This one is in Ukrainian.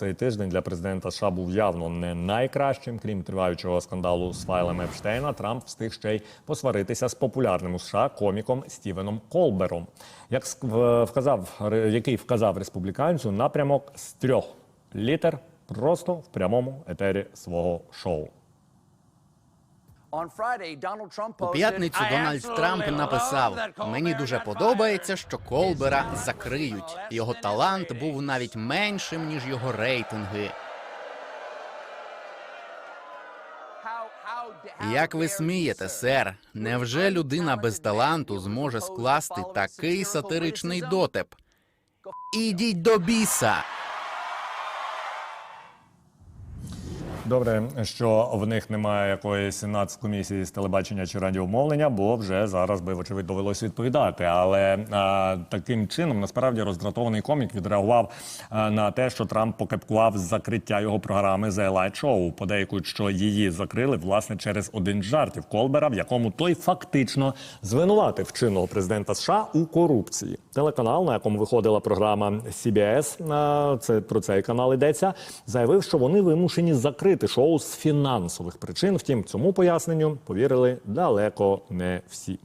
Цей тиждень для президента США був явно не найкращим. Крім триваючого скандалу з файлами Епштейна, Трамп встиг ще й посваритися з популярним у США коміком Стівеном Колбером, як вказав який вказав республіканцю напрямок з трьох літер просто в прямому етері свого шоу. У п'ятницю Дональд Трамп написав: Мені дуже подобається, що Колбера закриють. Його талант був навіть меншим ніж його рейтинги. Як ви смієте, сер? Невже людина без таланту зможе скласти такий сатиричний дотеп? Ідіть до біса! Добре, що в них немає якоїсь нацкомісії з телебачення чи радіомовлення, бо вже зараз би вочевидь довелось відповідати. Але а, таким чином насправді роздратований комік відреагував а, на те, що Трамп покепкував закриття його програми The Late Show. Подейкують, що її закрили власне через один з жартів Колбера, в якому той фактично звинуватив чинного президента США у корупції. Телеканал, на якому виходила програма CBS, а, це про цей канал йдеться, заявив, що вони вимушені закрити шоу з фінансових причин. Втім, цьому поясненню повірили далеко не всі.